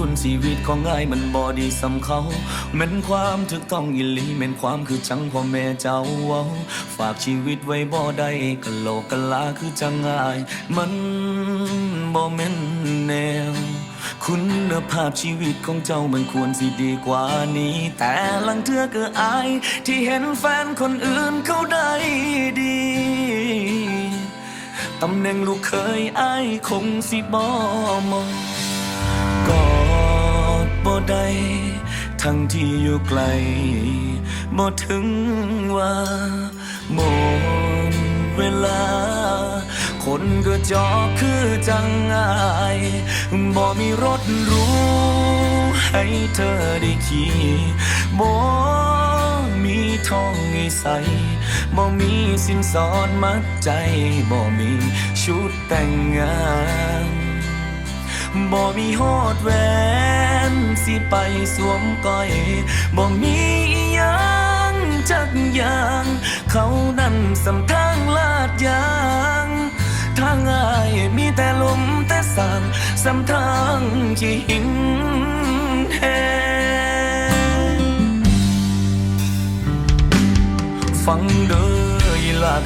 ทุนชีวิตของง่ายมันบอดีสำเขาแม่นความถึกต้องอิลีแม่นความคือจังพ่อแม่เจ้าเว้า ฝากชีวิตไว้บ่ได้กะโลกกะลาคือจังง่าย มันบ่แม่นแนว คุณภาพชีวิตของเจ้ามันควรสิดีกว่านี้ แต่ลังเทือก็อาย ที่เห็นแฟนคนอื่นเขาได้ดีตำแหน่งลูกเคยอายคงสิบ่มอง ดบ่ได้ทั้งที่อยู่ไกลบ่ถึงว่าหมดเวลา คนก็จอกคือจังอายบ่มีรถรู้ให้เธอได้ขี่บ่มีทองให้ใส่บ่มีสินสอดมัดใจบ่มีชุดแต่งงานบ่มีฮอดแว สิไปสวมก้อยบ่มีอิหยังจักอย่าง เขานั่นสำทางลาดยางทางอายมีแต่ลมแต่สางสำทางที่หินแหงฟังเด้อ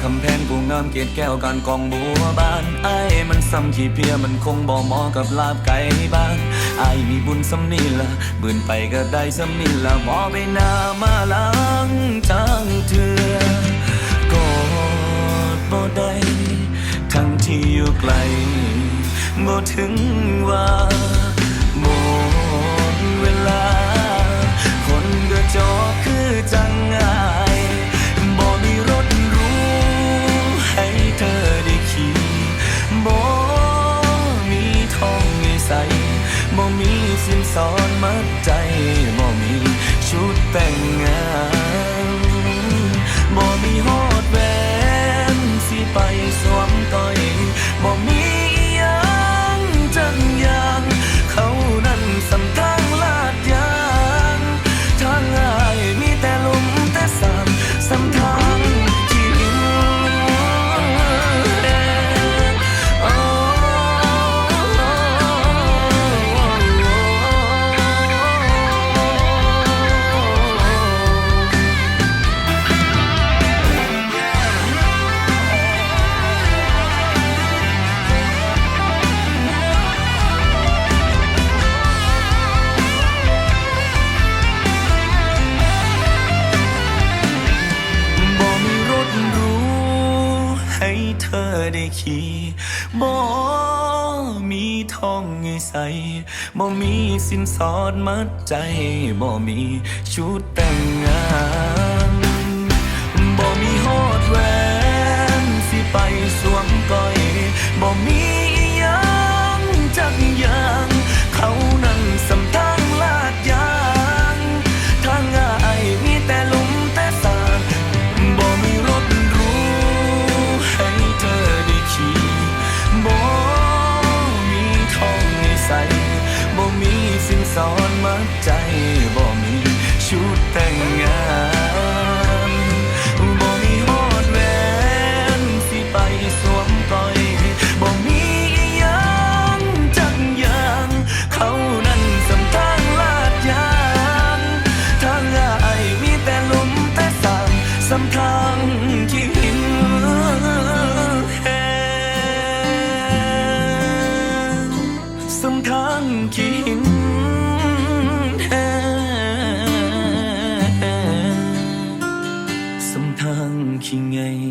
คำแพงผู้งามเกตแก้วการกองบัวบานไอ้มันซ้ำขี้เพียมันคงบ่เหมาะกับลาบไก่บ้านไอ้มีบุญสำนีละบืนไปก็ได้สำนีละบ่ไปนามาหลังจังเถื่อกอดบ่ได้ทั้งที่อยู่ไกลบ่ถึงว่าหมดเวลา คนก็จอคือ บ่มีสินสอนมัดใจบ่มีชุดแต่งงาน เธอได้ขี่บ่มีทองให้ใส่บ่มีสินสอดมัดใจบ่มีชุดแต่งงาน สินสอดมัดใจบ่มีชุดแต่งงานบ่มีฮอดแวนสิไปสวมก้อยบ่มีอิหยังจักอย่างเขานั้นสำทางลาดยางทางง่ายมีแต่ลมแต่สางสำทางที่หินแหงสำทางที่หิน ang kingay